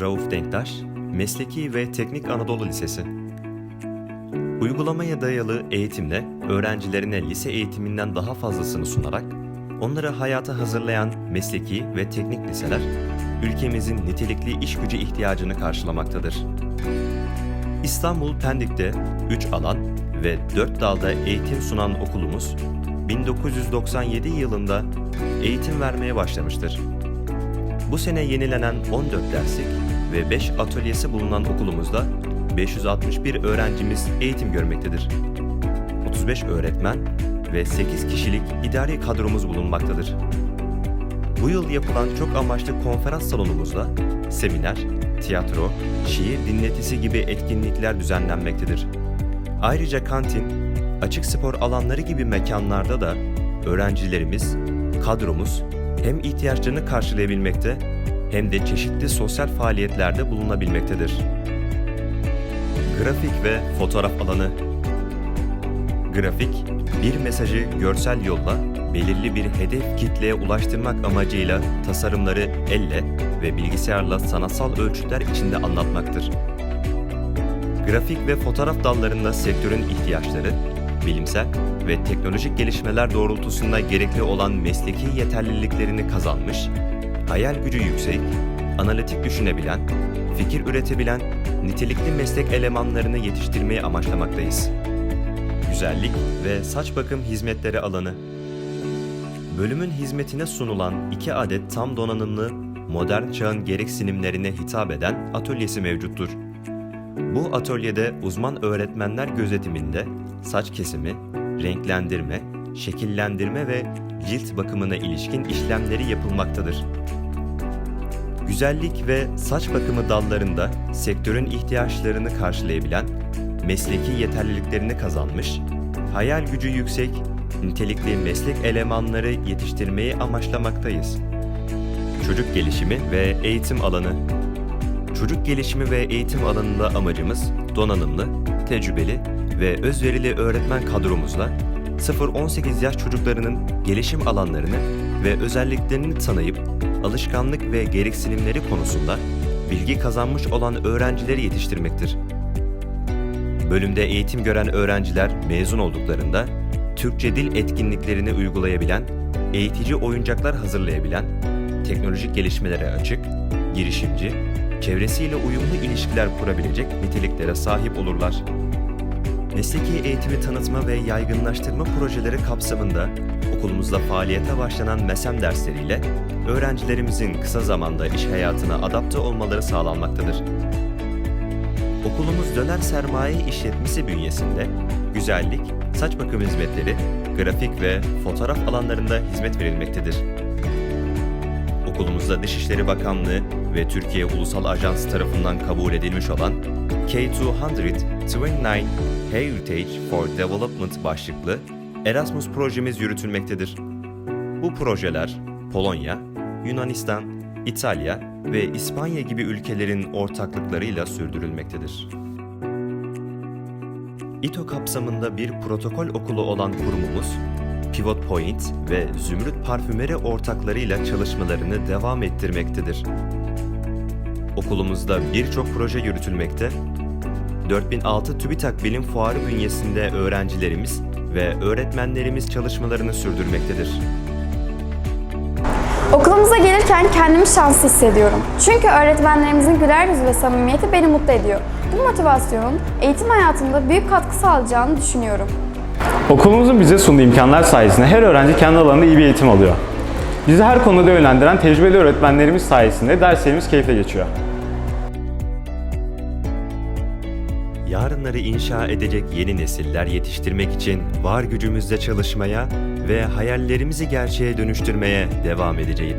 Rauf Denktaş, Mesleki ve Teknik Anadolu Lisesi. Uygulamaya dayalı eğitimle öğrencilerine lise eğitiminden daha fazlasını sunarak onları hayata hazırlayan mesleki ve teknik liseler ülkemizin nitelikli iş gücü ihtiyacını karşılamaktadır. İstanbul Pendik'te 3 alan ve 4 dalda eğitim sunan okulumuz 1997 yılında eğitim vermeye başlamıştır. Bu sene yenilenen 14 derslik ve 5 atölyesi bulunan okulumuzda 561 öğrencimiz eğitim görmektedir. 35 öğretmen ve 8 kişilik idari kadromuz bulunmaktadır. Bu yıl yapılan çok amaçlı konferans salonumuzda seminer, tiyatro, şiir dinletisi gibi etkinlikler düzenlenmektedir. Ayrıca kantin, açık spor alanları gibi mekanlarda da öğrencilerimiz, kadromuz hem ihtiyaçlarını karşılayabilmekte hem de çeşitli sosyal faaliyetlerde bulunabilmektedir. Grafik ve fotoğraf alanı Grafik, bir mesajı görsel yolla belirli bir hedef kitleye ulaştırmak amacıyla tasarımları elle ve bilgisayarla sanatsal ölçütler içinde anlatmaktır. Grafik ve fotoğraf dallarında sektörün ihtiyaçları, bilimsel ve teknolojik gelişmeler doğrultusunda gerekli olan mesleki yeterliliklerini kazanmış, hayal gücü yüksek, analitik düşünebilen, fikir üretebilen, nitelikli meslek elemanlarını yetiştirmeyi amaçlamaktayız. Güzellik ve saç bakım hizmetleri alanı Bölümün hizmetine sunulan iki adet tam donanımlı, modern çağın gereksinimlerine hitap eden atölyesi mevcuttur. Bu atölyede uzman öğretmenler gözetiminde saç kesimi, renklendirme, şekillendirme ve cilt bakımına ilişkin işlemleri yapılmaktadır. Güzellik ve saç bakımı dallarında sektörün ihtiyaçlarını karşılayabilen, mesleki yeterliliklerini kazanmış, hayal gücü yüksek, nitelikli meslek elemanları yetiştirmeyi amaçlamaktayız. Çocuk gelişimi ve eğitim alanı Çocuk gelişimi ve eğitim alanında amacımız donanımlı, tecrübeli ve özverili öğretmen kadromuzla 0-18 yaş çocuklarının gelişim alanlarını ve özelliklerini tanıyıp alışkanlık ve gereksinimleri konusunda bilgi kazanmış olan öğrencileri yetiştirmektir. Bölümde eğitim gören öğrenciler mezun olduklarında Türkçe dil etkinliklerini uygulayabilen, eğitici oyuncaklar hazırlayabilen, teknolojik gelişmelere açık, girişimci, çevresiyle uyumlu ilişkiler kurabilecek niteliklere sahip olurlar. Mesleki eğitimi tanıtma ve yaygınlaştırma projeleri kapsamında okulumuzda faaliyete başlanan MESEM dersleriyle öğrencilerimizin kısa zamanda iş hayatına adapte olmaları sağlanmaktadır. Okulumuz döner sermaye işletmesi bünyesinde güzellik, saç bakım hizmetleri, grafik ve fotoğraf alanlarında hizmet verilmektedir. Okulumuzda Dışişleri Bakanlığı ve Türkiye Ulusal Ajansı tarafından kabul edilmiş olan K229 Heritage for Development başlıklı Erasmus projemiz yürütülmektedir. Bu projeler Polonya, Yunanistan, İtalya ve İspanya gibi ülkelerin ortaklıklarıyla sürdürülmektedir. İTO kapsamında bir protokol okulu olan kurumumuz, Pivot Point ve Zümrüt Parfümeri ortaklarıyla çalışmalarını devam ettirmektedir. Okulumuzda birçok proje yürütülmekte, 4006 TÜBİTAK Bilim Fuarı bünyesinde öğrencilerimiz ve öğretmenlerimiz çalışmalarını sürdürmektedir. Okulumuza gelirken kendimi şanslı hissediyorum. Çünkü öğretmenlerimizin güler yüzü ve samimiyeti beni mutlu ediyor. Bu motivasyonun eğitim hayatımda büyük katkı sağlayacağını düşünüyorum. Okulumuzun bize sunduğu imkanlar sayesinde her öğrenci kendi alanında iyi bir eğitim alıyor. Bizi her konuda yönlendiren tecrübeli öğretmenlerimiz sayesinde derslerimiz keyifle geçiyor. Yarınları inşa edecek yeni nesiller yetiştirmek için var gücümüzle çalışmaya ve hayallerimizi gerçeğe dönüştürmeye devam edeceğiz.